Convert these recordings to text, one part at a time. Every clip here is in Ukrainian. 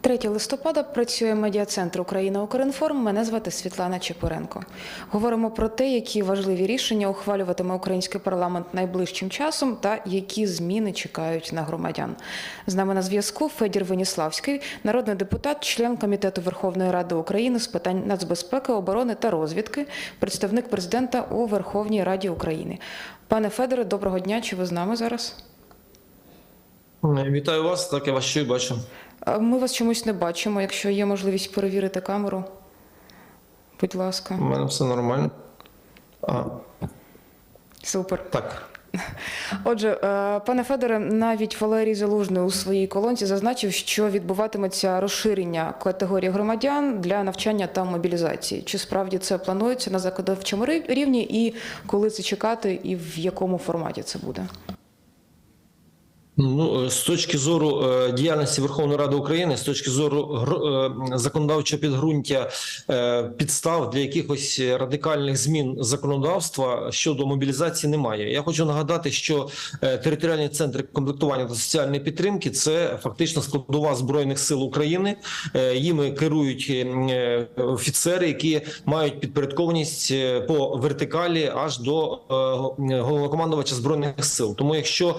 3 листопада працює медіа-центр Україна Укрінформ. Мене звати Світлана Чепуренко. Говоримо про те, які важливі рішення ухвалюватиме український парламент найближчим часом та які зміни чекають на громадян. З нами на зв'язку Федір Веніславський, народний депутат, член комітету Верховної Ради України з питань нацбезпеки, оборони та розвідки, представник президента у Верховній Раді України. Пане Федоре, доброго дня. Чи ви з нами зараз? Вітаю вас, так я вас ще бачу. Ми вас чомусь не бачимо. Якщо є можливість перевірити камеру, будь ласка. У мене все нормально. А, Супер. так. Отже, е, пане Федоре, навіть Валерій Залужний у своїй колонці зазначив, що відбуватиметься розширення категорії громадян для навчання та мобілізації. Чи справді це планується на законодавчому рівні, і коли це чекати, і в якому форматі це буде? Ну, е, з точки зору е, діяльності Верховної Ради України, з точки зору е, законодавчого підґрунтя підстав для якихось радикальних змін законодавства щодо мобілізації немає. Я хочу нагадати, що територіальні центри комплектування та соціальної підтримки це фактично складова збройних сил України. Їми керують офіцери, які мають підпорядкованість по вертикалі аж до головнокомандувача збройних сил. Тому якщо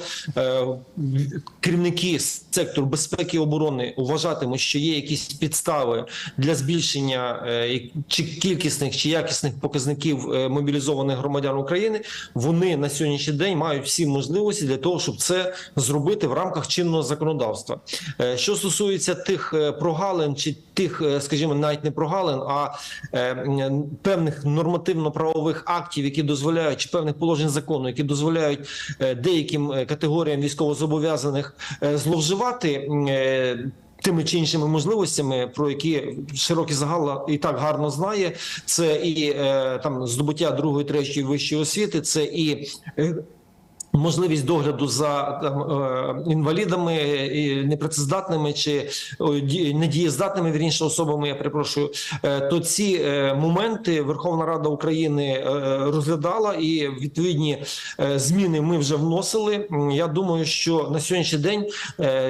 керівники сектору безпеки і оборони вважатимуть, що є якісь підстави для збільшення е, чи кількісних чи якісних показників е, мобілізованих громадян України, вони на сьогоднішній день мають всі можливості для того, щоб це зробити в рамках чинного законодавства. Е, Що стосується тих прогалин чи тих, скажімо, навіть не прогалин, а певних нормативно-правових актів, які дозволяють чи певних положень закону, які дозволяють деяким категоріям військовозобов'язаних е, зловживати. е, Тими чи іншими можливостями, про які широкий загал і так гарно знає, це і е, там здобуття другої, третьої вищої освіти, це і Можливість догляду за там, е, інвалідами, непрацездатними чи недієздатними вірніше особами, я перепрошую, е, то ці е, моменти Верховна Рада України розглядала і відповідні зміни ми вже вносили. Я думаю, що на сьогоднішній день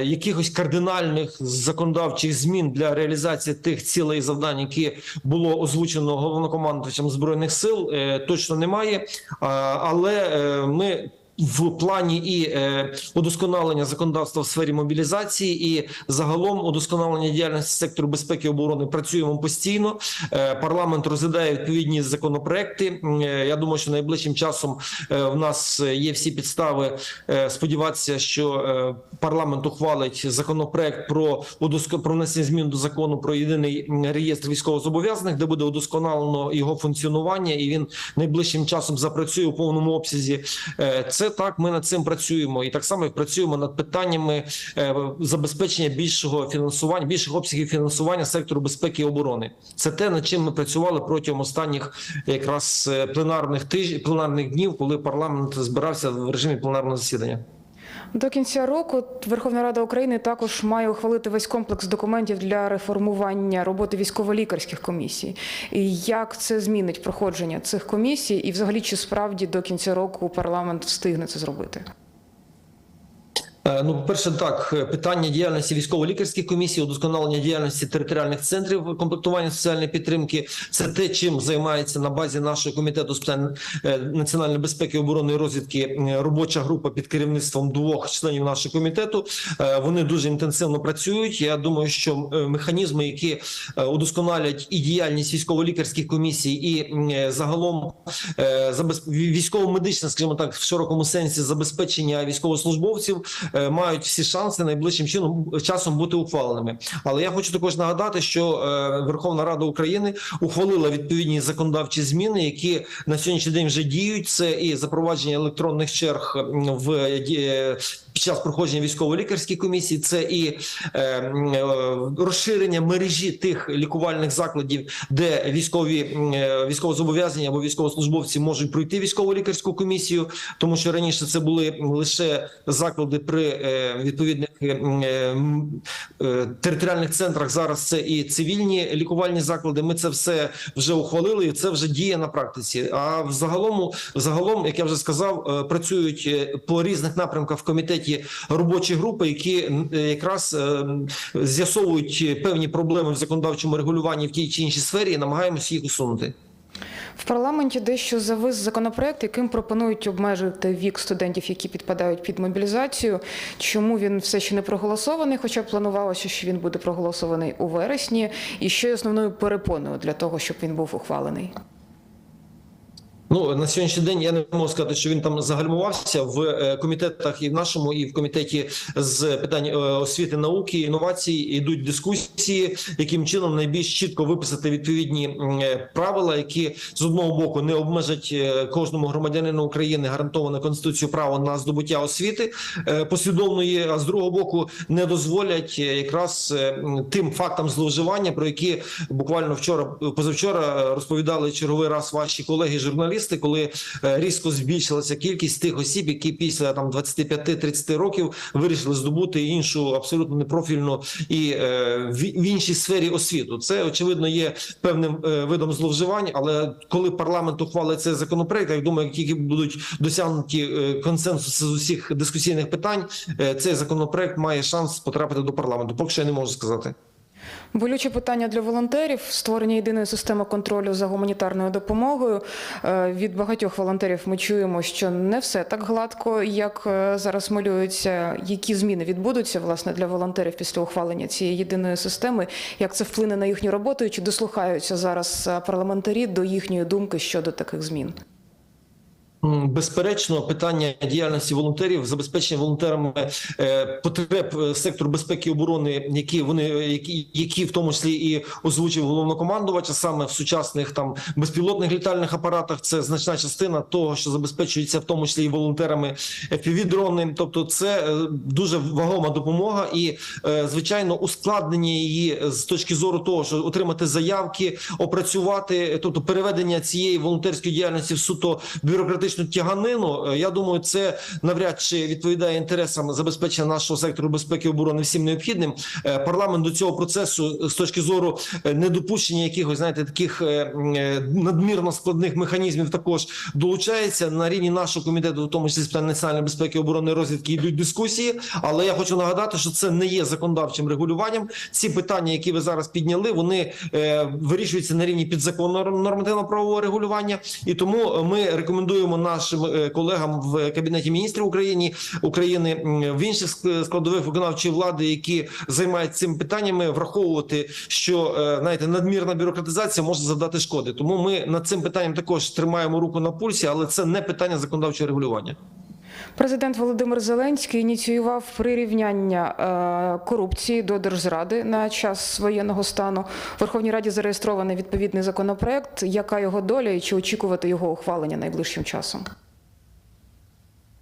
якихось кардинальних законодавчих змін для реалізації тих цілей і завдань, які було озвучено головнокомандувачем збройних сил, точно немає. Але ми в плані і е, удосконалення законодавства в сфері мобілізації і загалом удосконалення діяльності сектору безпеки і оборони працюємо постійно. Е, парламент розглядає відповідні законопроекти. Е, Я думаю, що найближчим часом в нас є всі підстави сподіватися, що парламент ухвалить законопроект про про внесення змін до закону про єдиний реєстр військовозобов'язаних, де буде удосконалено його функціонування, і він найближчим часом запрацює у повному обсязі. Це так. Ми над цим працюємо, і так само працюємо над питаннями е, забезпечення більшого фінансування, більших обсягів фінансування сектору безпеки і оборони. Це те, над чим ми працювали протягом останніх якраз е, пленарних тижнів, пленарних днів, коли парламент збирався в режимі пленарного засідання. До кінця року Верховна Рада України також має ухвалити весь комплекс документів для реформування роботи військово-лікарських комісій. І як це змінить проходження цих комісій, і взагалі чи справді до кінця року парламент встигне це зробити? Е, Ну, по-перше, так е, питання діяльності військово-лікарських комісій, удосконалення діяльності територіальних центрів комплектування соціальної підтримки. Це те, чим займається на базі нашого комітету з питань е, національної безпеки, оборони і розвідки робоча група під керівництвом двох членів нашого комітету. Вони дуже інтенсивно працюють. Я думаю, що механізми, які удосконалять і діяльність військово-лікарських комісій, і загалом військово-медичне, скажімо так, в широкому сенсі забезпечення військовослужбовців мають всі шанси найближчим чином часом бути ухваленими. Але я хочу також нагадати, що е, Верховна Рада України ухвалила відповідні законодавчі зміни, які на сьогоднішній день вже діють. Це і запровадження електронних черг в е, під час проходження військово-лікарських комісій, це і е, е, розширення мережі тих лікувальних закладів, де військові е, військовозобов'язані або військовослужбовці можуть пройти військово-лікарську комісію, тому що раніше це були лише заклади при е, відповідних е, е, е, територіальних центрах. Зараз це і цивільні лікувальні заклади. Ми це все вже ухвалили, і це вже діє на практиці. А в загалом, загалом, як я вже сказав, е, працюють по різних напрямках в комітеті комітеті робочі групи, які е, якраз е, з'ясовують певні проблеми в законодавчому регулюванні в тій чи іншій сфері, і намагаємося їх усунути. В парламенті дещо завис законопроект, яким пропонують обмежити вік студентів, які підпадають під мобілізацію. Чому він все ще не проголосований? Хоча планувалося, що він буде проголосований у вересні, і що є основною перепоною для того, щоб він був ухвалений. Ну на сьогоднішній день я не можу сказати, що він там загальмувався в е, комітетах і в нашому, і в комітеті з питань е, освіти, науки, інновацій йдуть дискусії, яким чином найбільш чітко виписати відповідні е, правила, які з одного боку не обмежать кожному громадянину України гарантоване конституцією право на здобуття освіти послідовної, а з другого боку не дозволять якраз тим фактам зловживання, про які буквально вчора позавчора розповідали черговий раз ваші колеги журналісти, коли е, різко збільшилася кількість тих осіб, які після там 25-30 років вирішили здобути іншу абсолютно непрофільну і е, в іншій сфері освіту. Це очевидно є певним е, видом зловживань. Але коли парламент ухвалить цей законопроект, я думаю, тільки будуть досягнуті консенсуси з усіх дискусійних питань, цей законопроект має шанс потрапити до парламенту. Поки що я не можу сказати. Болюче питання для волонтерів створення єдиної системи контролю за гуманітарною допомогою. Е, Від багатьох волонтерів ми чуємо, що не все так гладко, як е, зараз малюється. Які зміни відбудуться власне для волонтерів після ухвалення цієї єдиної системи? Як це вплине на їхню роботу? Чи дослухаються зараз е, парламентарі до їхньої думки щодо таких змін? Безперечно, питання діяльності волонтерів, забезпечення волонтерами е, потреб е, сектору безпеки і оборони, які вони які, які в тому числі і озвучив головнокомандувач, а саме в сучасних там безпілотних літальних апаратах, це значна частина того, що забезпечується в тому числі і волонтерами FPV-дрони. Тобто, це е, дуже вагома допомога, і звичайно, ускладнення її з точки зору того, що отримати заявки, опрацювати, тобто переведення цієї волонтерської діяльності в суто бюрократичну тяганину. е, Я думаю, це навряд чи відповідає інтересам забезпечення нашого сектору безпеки і оборони всім необхідним. Е, Парламент до цього процесу з точки зору е, недопущення якихось знаєте таких е, е, надмірно складних механізмів також долучається на рівні нашого комітету, в тому числі з питань національної безпеки, оборони розвідки йдуть дискусії. Але я хочу нагадати, що це не є законодавчим регулюванням. Ці питання, які ви зараз підняли, вони е, вирішуються на рівні підзаконного нормативно-правового регулювання, і тому е, ми рекомендуємо нашим е, колегам в кабінеті міністрів України України в інших складових виконавчої влади, які займаються цими питаннями, враховувати, що е, знаєте, надмірна бюрократизація може завдати шкоди. Тому ми над цим питанням також тримаємо руку на пульсі, але це не питання законодавчого регулювання. Президент Володимир Зеленський ініціював прирівняння е, корупції до держзради на час воєнного стану. В Верховній Раді зареєстрований відповідний законопроект. Яка його доля і чи очікувати його ухвалення найближчим часом?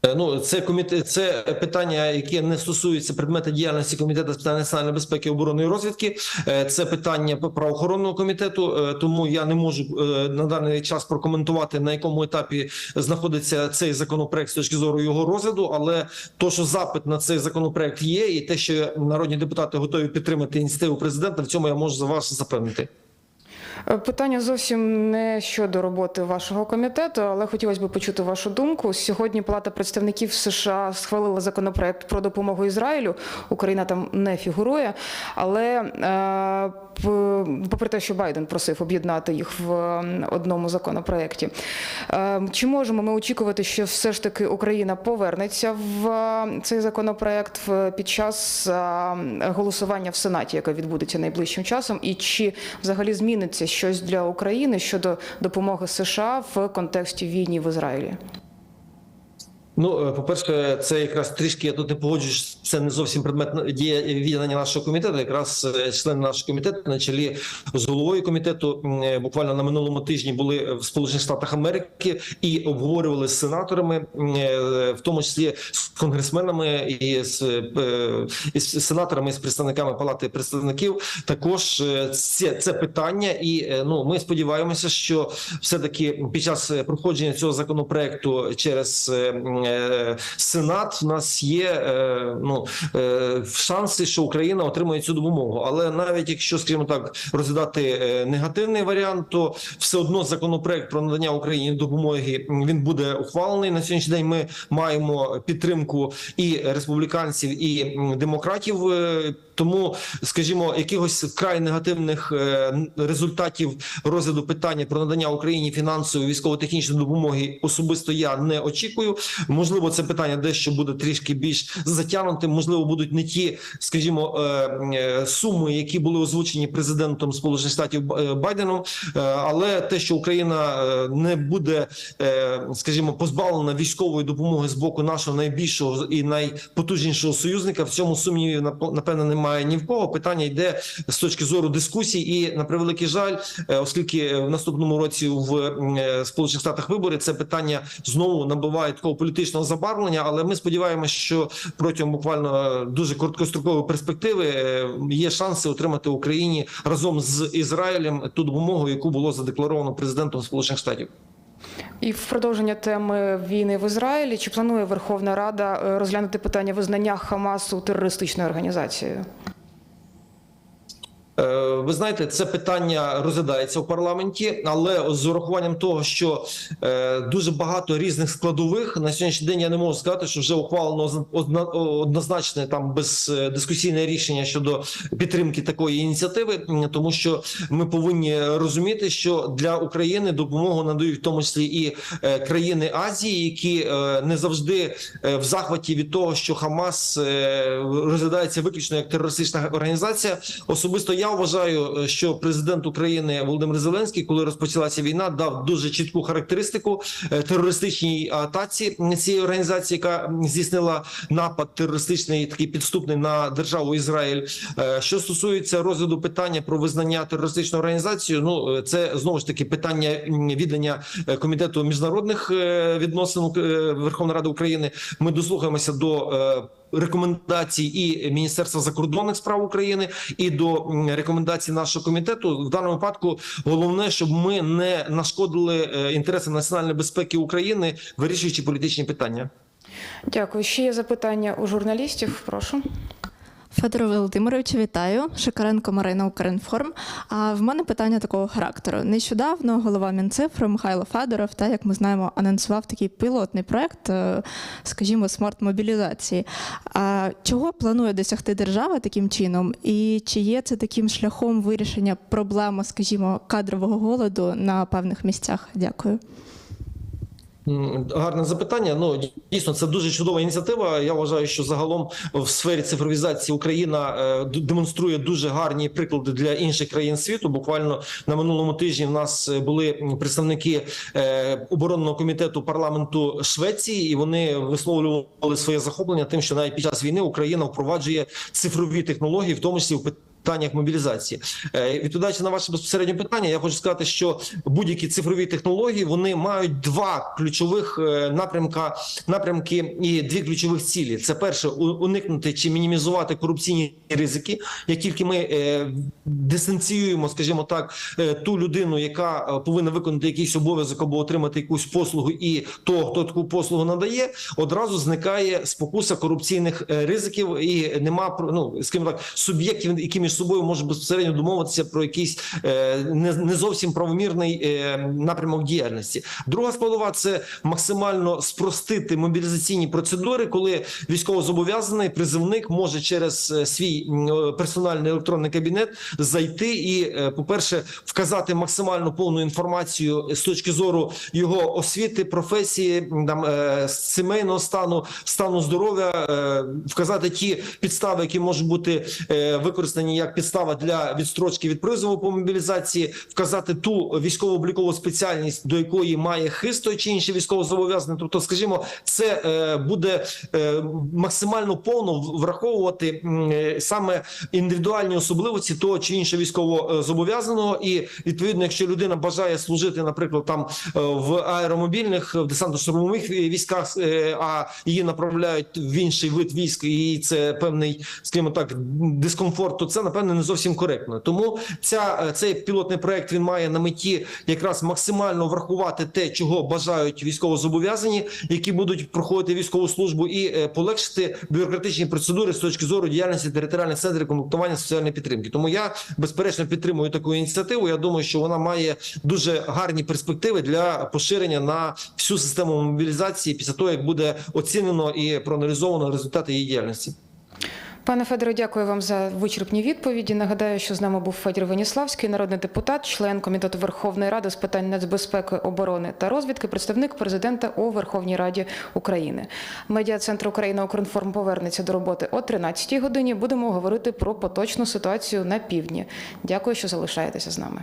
Е, Ну, це комітет, це питання, яке не стосується предмету діяльності комітету з питань національної безпеки, оборони і розвідки. Е, Це питання правоохоронного комітету. е, Тому я не можу на даний час прокоментувати на якому етапі знаходиться цей законопроект з точки зору його розгляду. Але то, що запит на цей законопроект є, і те, що народні депутати готові підтримати ініціативу президента, в цьому я можу за вас запевнити. Е, Питання зовсім не щодо роботи вашого комітету, але хотілося б почути вашу думку. Сьогодні Палата представників США схвалила законопроект про допомогу Ізраїлю. Україна там не фігурує, але е, попри те, що Байден просив об'єднати їх в одному законопроекті, е, чи можемо ми очікувати, що все ж таки Україна повернеться в цей законопроект під час голосування в Сенаті, яке відбудеться найближчим часом, і чи взагалі зміниться щось для України щодо допомоги США в контексті війни в Ізраїлі? Ну, е, по-перше, це якраз трішки я тут не погоджуюсь. Це не зовсім предмет дія віддання нашого комітету. Якраз е, члени нашого комітету на чолі з головою комітету е, буквально на минулому тижні були в Сполучених Штатах Америки і обговорювали з сенаторами, е, в тому числі з конгресменами і з, і з сенаторами і з представниками палати представників. Також це, це питання, і ну ми сподіваємося, що все таки під час проходження цього законопроекту через Сенат у нас є ну е, шанси, що Україна отримає цю допомогу. Але навіть якщо, скажімо так, розглядати е, негативний варіант, то все одно законопроект про надання Україні допомоги він буде ухвалений на сьогоднішній день. Ми маємо підтримку і республіканців, і демократів. Тому, скажімо, якихось вкрай негативних е, результатів розгляду питання про надання Україні фінансової військово-технічної допомоги особисто я не очікую. Можливо, це питання дещо буде трішки більш затягнутим. Можливо, будуть не ті, скажімо, е, е, суми, які були озвучені президентом Сполучених Штатів Байденом. Але те, що Україна не буде, скажімо, позбавлена військової допомоги з боку нашого найбільшого і найпотужнішого союзника, в цьому сумнівів нап- напевно немає ні в кого. Питання йде з точки зору дискусій, і на превеликий жаль, е, оскільки в наступному році в е, Сполучених Штатах вибори це питання знову набуває такого політичного забарвлення. Але ми сподіваємося, що протягом буквально дуже короткострокової перспективи е, є шанси отримати Україні разом з Ізраїлем ту допомогу, яку було задекларовано президентом Сполучених Штатів. І в продовження теми війни в Ізраїлі чи планує Верховна Рада е, розглянути питання визнання Хамасу терористичною організацією? Е, Ви знаєте, це питання розглядається в парламенті, але з урахуванням того, що е, дуже багато різних складових на сьогоднішній день я не можу сказати, що вже ухвалено однозначне там бездискусійне рішення щодо підтримки такої ініціативи, тому що ми повинні розуміти, що для України допомогу надають в тому числі і е, країни Азії, які е, не завжди е, в захваті від того, що Хамас е, розглядається виключно як терористична організація. Особисто я вважаю, е, що президент України Володимир Зеленський, коли розпочалася війна, дав дуже чітку характеристику е, терористичній атаці цієї організації, яка здійснила напад терористичний такий підступний на державу Ізраїль. Е, Що стосується розгляду питання про визнання терористичною організацією, ну це знову ж таки питання віддання комітету міжнародних відносин Верховної Ради України. Ми дослухаємося до. Е, Рекомендацій і Міністерства закордонних справ України і до рекомендацій нашого комітету в даному випадку головне, щоб ми не нашкодили інтереси інтересам національної безпеки України, вирішуючи політичні питання. Дякую. Ще є запитання у журналістів. Прошу. Федоре Володимировичу, вітаю. Шикаренко Марина Укрінформ. А в мене питання такого характеру. Нещодавно голова Мінцифри Михайло Федоров, та як ми знаємо, анонсував такий пілотний проект, е, скажімо, смарт-мобілізації. А чого планує досягти держава таким чином? І чи є це таким шляхом вирішення проблеми, скажімо, кадрового голоду на певних місцях? Дякую. Гарне запитання. Ну дійсно, це дуже чудова ініціатива. Я вважаю, що загалом в сфері цифровізації Україна е, демонструє дуже гарні приклади для інших країн світу. Буквально на минулому тижні в нас е, були представники е, оборонного комітету парламенту Швеції, і вони висловлювали своє захоплення тим, що навіть під час війни Україна впроваджує цифрові технології, в тому числі в питаннях мобілізації. Е, Відповідаючи на ваше безпосереднє питання, я хочу сказати, що будь-які цифрові технології вони мають два ключових е, напрямка напрямки і дві ключових цілі. Це перше уникнути чи мінімізувати корупційні ризики. Як тільки ми е, дистанціюємо, скажімо так, ту людину, яка повинна виконати якийсь обов'язок або отримати якусь послугу, і того, хто таку послугу надає, одразу зникає спокуса корупційних ризиків, і нема ну скажімо так, суб'єктів, які між собою можуть безпосередньо домовитися про якийсь е, не, зовсім правомірний е, напрямок діяльності. Друга складова це максимально спростити мобілізаційні процедури, коли військовозобов'язаний призивник може через е, свій персональний електронний кабінет зайти і, е, по-перше, вказати максимально повну інформацію з точки зору його освіти, професії, там сімейного стану, стану здоров'я, вказати ті підстави, які можуть бути використані як підстава для відстрочки від призову по мобілізації, вказати ту військово-облікову спеціальність, до якої має хист той чи інший військовозобов'язаний. Тобто, скажімо, це е, буде е, максимально повно враховувати е, саме індивідуальні особливості того чи іншого військовозобов'язаного. І відповідно, якщо людина бажає служити, наприклад, там е, в аеромобільних в десантно-штурмових військах, е, а її направляють в інший вид військ, і це певний, скажімо так, дискомфорт, то це напевно не зовсім коректною. Тому ця е, цей пілотний проект він має на меті якраз максимально врахувати те, чого бажають військовозобов'язані, які будуть проходити військову службу, і е, полегшити бюрократичні процедури з точки зору діяльності територіальних центрів комплектування соціальної підтримки. Тому я безперечно підтримую таку ініціативу. Я думаю, що вона має дуже гарні перспективи для поширення на всю систему мобілізації після того, як буде оцінено і проаналізовано результати її діяльності. Пане Федоре, дякую вам за вичерпні відповіді. Нагадаю, що з нами був Федір Веніславський, народний депутат, член комітету Верховної Ради з питань нацбезпеки, оборони та розвідки, представник президента у Верховній Раді України. Медіа центр Україна Укрінформ повернеться до роботи о 13-й годині. Будемо говорити про поточну ситуацію на півдні. Дякую, що залишаєтеся з нами.